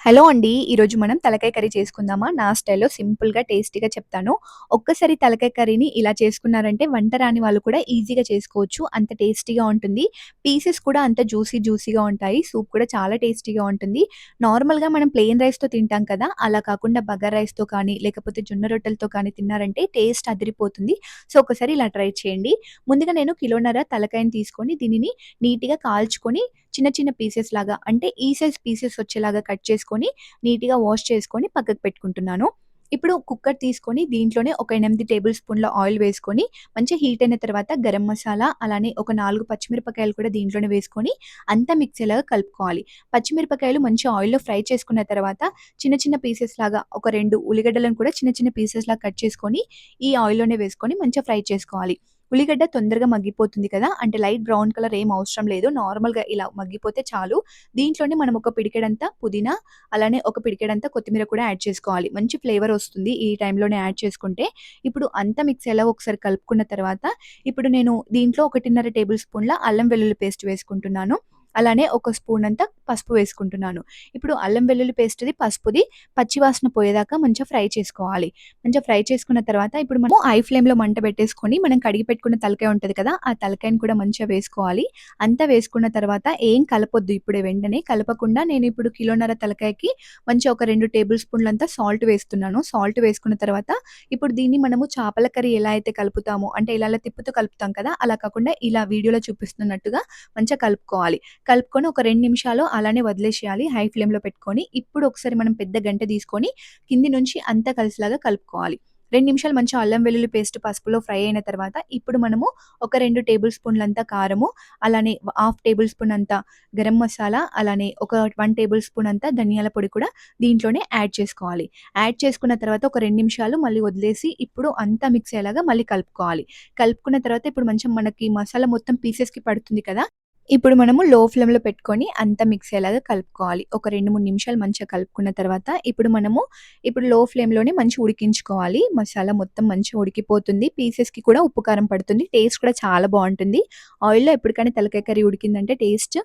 Hello అండి. ఈరోజు మనం తలకాయ కర్రీ చేసుకుందామా? నా స్టైల్‌లో సింపుల్‌గా, టేస్టీగా చెప్తాను. ఒక్కసారి తలకాయ కర్రీని ఇలా చేసుకున్నారంటే వంట రాని వాళ్ళు కూడా ఈజీగా చేసుకోవచ్చు. అంత టేస్టీగా ఉంటుంది. పీసెస్ కూడా అంత జ్యూసీ జ్యూసీగా ఉంటాయి. సూప్ కూడా చాలా టేస్టీగా ఉంటుంది. నార్మల్‌గా మనం ప్లెయిన్ రైస్‌తో తింటాం కదా! అలా కాకుండా బగర్ రైస్‌తో కానీ, లేకపోతే జొన్న రొట్టెలతో కానీ తిన్నారంటే టేస్ట్ అదిరిపోతుంది. సో, ఒకసారి ఇలా ట్రై చేయండి. ముందుగా నేను కిలోన్నర తలకాయని తీసుకొని దీనిని నీట్‌గా కాల్చుకొని చిన్న చిన్న పీసెస్ లాగా అంటే ఈ సైజ్ పీసెస్ వచ్చేలాగా కట్ చేసుకొని నీట్‌గా వాష్ చేసుకొని పక్కకు పెట్టుకుంటున్నాను. ఇప్పుడు కుక్కర్ తీసుకొని దీంట్లోనే ఒక ఎనిమిది టేబుల్ స్పూన్ల ఆయిల్ వేసుకొని మంచిగా హీట్ అయిన తర్వాత గరం మసాలా అలానే ఒక నాలుగు పచ్చిమిరపకాయలు కూడా దీంట్లోనే వేసుకొని అంతా మిక్స్ అయ్యేలాగా కలుపుకోవాలి. పచ్చిమిరపకాయలు మంచిగా ఆయిల్‌లో ఫ్రై చేసుకున్న తర్వాత చిన్న చిన్న పీసెస్ లాగా ఒక రెండు ఉల్లిగడ్డలను కూడా చిన్న చిన్న పీసెస్ లాగా కట్ చేసుకొని ఈ ఆయిల్‌లోనే వేసుకొని మంచిగా ఫ్రై చేసుకోవాలి. ఉల్లిగడ్డ తొందరగా మగ్గిపోతుంది కదా! అంటే లైట్ బ్రౌన్ కలర్ ఏం అవసరం లేదు. నార్మల్‌గా ఇలా మగ్గిపోతే చాలు. దీంట్లోనే మనం ఒక పిడికెడంతా పుదీనా, అలానే ఒక పిడికెడంతా కొత్తిమీర కూడా యాడ్ చేసుకోవాలి. మంచి ఫ్లేవర్ వస్తుంది ఈ టైంలోనే యాడ్ చేసుకుంటే. ఇప్పుడు అంతా మిక్స్ ఎలా ఒకసారి కలుపుకున్న తర్వాత ఇప్పుడు నేను దీంట్లో 1.5 టేబుల్ స్పూన్ల అల్లం వెల్లుల్లి పేస్ట్ వేసుకుంటున్నాను. అలానే ఒక స్పూన్ అంతా పసుపు వేసుకుంటున్నాను. ఇప్పుడు అల్లం వెల్లుల్లి పేస్ట్‌ది, పసుపుది పచ్చివాసన పోయేదాకా మంచిగా ఫ్రై చేసుకోవాలి. మంచిగా ఫ్రై చేసుకున్న తర్వాత ఇప్పుడు మనం ఐ ఫ్లేమ్‌లో మంట పెట్టేసుకొని మనం కడిగి పెట్టుకున్న తలకాయ ఉంటుంది కదా! ఆ తలకాయని కూడా మంచిగా వేసుకోవాలి. అంతా వేసుకున్న తర్వాత ఏం కలపొద్దు ఇప్పుడే వెంటనే. కలపకుండా నేను ఇప్పుడు కిలోన్నర తలకాయకి మంచిగా ఒక రెండు టేబుల్ స్పూన్లంతా సాల్ట్ వేస్తున్నాను. సాల్ట్ వేసుకున్న తర్వాత ఇప్పుడు దీన్ని మనము చేపల కర్రీ ఎలా అయితే కలుపుతామో అంటే ఇలా తిప్పుతూ కలుపుతాం కదా! అలా కాకుండా ఇలా వీడియోలో చూపిస్తున్నట్టుగా మంచిగా కలుపుకోవాలి. కలుపుకొని ఒక రెండు నిమిషాలు అలానే వదిలేసేయాలి హై ఫ్లేమ్‌లో పెట్టుకొని. ఇప్పుడు ఒకసారి మనం పెద్ద గంట తీసుకొని కింది నుంచి అంతా కలిసేలాగా కలుపుకోవాలి. రెండు నిమిషాలు మంచిగా అల్లం వెల్లుల్లి పేస్ట్ పసుపులో ఫ్రై అయిన తర్వాత ఇప్పుడు మనము ఒక రెండు టేబుల్ స్పూన్లంతా కారము, అలానే హాఫ్ టేబుల్ స్పూన్ అంతా గరం మసాలా, అలానే ఒక వన్ టేబుల్ స్పూన్ అంతా ధనియాల పొడి కూడా దీంట్లోనే యాడ్ చేసుకోవాలి. యాడ్ చేసుకున్న తర్వాత ఒక రెండు నిమిషాలు మళ్ళీ వదిలేసి ఇప్పుడు అంతా మిక్స్ అయ్యేలాగా మళ్ళీ కలుపుకోవాలి. కలుపుకున్న తర్వాత ఇప్పుడు మంచిగా మనకి మసాలా మొత్తం పీసెస్‌కి పడుతుంది కదా! ఇప్పుడు మనము లో ఫ్లేమ్‌లో పెట్టుకొని అంతా మిక్స్ అయ్యేలాగా కలుపుకోవాలి. ఒక 2, 3 నిమిషాలు మంచిగా కలుపుకున్న తర్వాత ఇప్పుడు మనము ఇప్పుడు లో ఫ్లేమ్‌లోనే మంచిగా ఉడికించుకోవాలి. మసాలా మొత్తం మంచిగా ఉడికిపోతుంది. పీసెస్‌కి కూడా ఉప్పు, కారం పడుతుంది. టేస్ట్ కూడా చాలా బాగుంటుంది ఆయిల్‌లో ఎప్పటికైనా తలకాయ కర్రీ ఉడికిందంటే టేస్ట్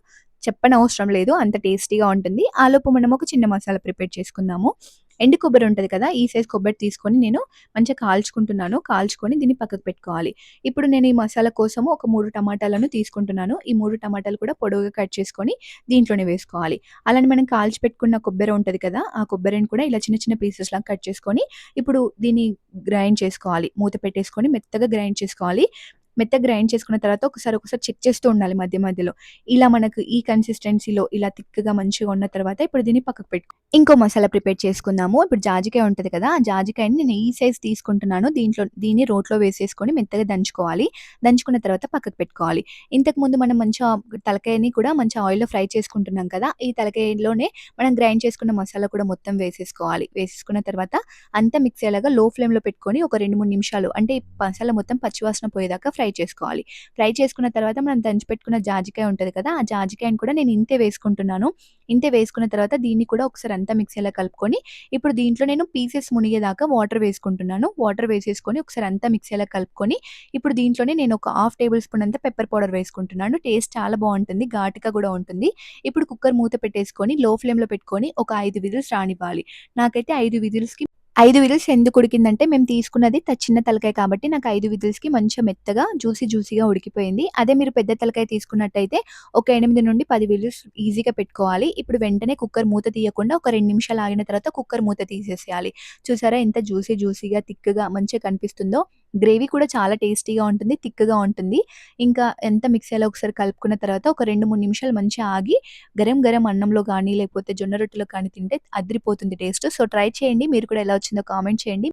చెప్పనవసరం లేదు. అంత టేస్టీగా ఉంటుంది. ఆలోపు మనం ఒక చిన్న మసాలా ప్రిపేర్ చేసుకుందాము. ఎండు కొబ్బరి ఉంటుంది కదా! ఈ సైజ్ కొబ్బరి తీసుకొని నేను మంచిగా కాల్చుకుంటున్నాను. కాల్చుకొని దీన్ని పక్కకు పెట్టుకోవాలి. ఇప్పుడు నేను ఈ మసాలా కోసము ఒక మూడు టమాటాలను తీసుకుంటున్నాను. ఈ మూడు టమాటాలు కూడా పొడవుగా కట్ చేసుకొని దీంట్లోనే వేసుకోవాలి. అలానే మనం కాల్చి పెట్టుకున్న కొబ్బరి ఉంటుంది కదా! ఆ కొబ్బరిని కూడా ఇలా చిన్న చిన్న పీసెస్‌లాగా కట్ చేసుకొని ఇప్పుడు దీన్ని గ్రైండ్ చేసుకోవాలి. మూత పెట్టేసుకొని మెత్తగా గ్రైండ్ చేసుకోవాలి. మెత్తగా గ్రైండ్ చేసుకున్న తర్వాత ఒకసారి ఒకసారి చెక్ చేస్తూ ఉండాలి మధ్య మధ్యలో. ఇలా మనకు ఈ కన్సిస్టెన్సీలో ఇలా థిక్‌గా మంచిగా ఉన్న తర్వాత ఇప్పుడు దీన్ని పక్కకు పెట్టు ఇంకో మసాలా ప్రిపేర్ చేసుకుందాము. ఇప్పుడు జాజికాయ ఉంటుంది కదా! ఆ జాజికాయని నేను ఈ సైజ్ తీసుకుంటున్నాను. దీంట్లో దీన్ని రోట్లో వేసేసుకొని మెత్తగా దంచుకోవాలి. దంచుకున్న తర్వాత పక్కకు పెట్టుకోవాలి. ఇంతకుముందు మనం మంచిగా తలకాయని కూడా మంచి ఆయిల్‌లో ఫ్రై చేసుకుంటున్నాం కదా! ఈ తలకాయలోనే మనం గ్రైండ్ చేసుకున్న మసాలా కూడా మొత్తం వేసేసుకోవాలి. వేసేసుకున్న తర్వాత అంతా మిక్స్ అయ్యేలాగా లో ఫ్లేమ్‌లో పెట్టుకొని ఒక 2, 3 నిమిషాలు అంటే మసాలా మొత్తం పచ్చివాసన పోయేదాకా ఫ్రై ఫ్రై చేసుకోవాలి. ఫ్రై చేసుకున్న తర్వాత మనం దంచి పెట్టుకున్న జాజికాయ ఉంటుంది కదా! ఆ జాజికాయని కూడా నేను ఇంతే వేసుకుంటున్నాను. ఇంతే వేసుకున్న తర్వాత దీన్ని కూడా ఒకసారి అంతా మిక్సీలో కలుపుకొని ఇప్పుడు దీంట్లో నేను పీసెస్ మునిగేదాకా వాటర్ వేసుకుంటున్నాను. వాటర్ వేసేసుకొని ఒకసారి అంతా మిక్సీలో కలుపుకొని ఇప్పుడు దీంట్లోనే నేను ఒక హాఫ్ టేబుల్ స్పూన్ అంతా పెప్పర్ పౌడర్ వేసుకుంటున్నాను. టేస్ట్ చాలా బాగుంటుంది ఘాటుగా కూడా ఉంటుంది. ఇప్పుడు కుక్కర్ మూత పెట్టేసుకొని లో ఫ్లేమ్‌లో పెట్టుకొని ఒక ఐదు విజిల్స్ రానివ్వాలి. నాకైతే ఐదు విజిల్స్‌కి ఐదు విజిల్స్ ఎందుకు ఉడికిందంటే మేము తీసుకున్నది చిన్న తలకాయ కాబట్టి నాకు ఐదు విజిల్స్‌కి మంచిగా మెత్తగా జ్యూసీ జ్యూసీగా ఉడికిపోయింది. అదే మీరు పెద్ద తలకాయ తీసుకున్నట్టయితే ఒక 8-10 విజిల్స్ ఈజీగా పెట్టుకోవాలి. ఇప్పుడు వెంటనే కుక్కర్ మూత తీయకుండా ఒక రెండు నిమిషాలు ఆగిన తర్వాత కుక్కర్ మూత తీసేసేయాలి. చూసారా ఎంత జ్యూసీ జ్యూసీగా థిక్‌గా మంచిగా కనిపిస్తుందో. గ్రేవీ కూడా చాలా టేస్టీగా ఉంటుంది. థిక్‌గా ఉంటుంది. ఇంకా ఎంత మిక్స్ అయ్యేలా ఒకసారి కలుపుకున్న తర్వాత ఒక 2, 3 నిమిషాలు మంచిగా ఆగి గరం గరం అన్నంలో కానీ లేకపోతే జొన్న రొట్టెలో కానీ తింటే అదిరిపోతుంది టేస్ట్. సో, ట్రై చేయండి. మీరు కూడా ఎలా వచ్చిందో కామెంట్ చేయండి.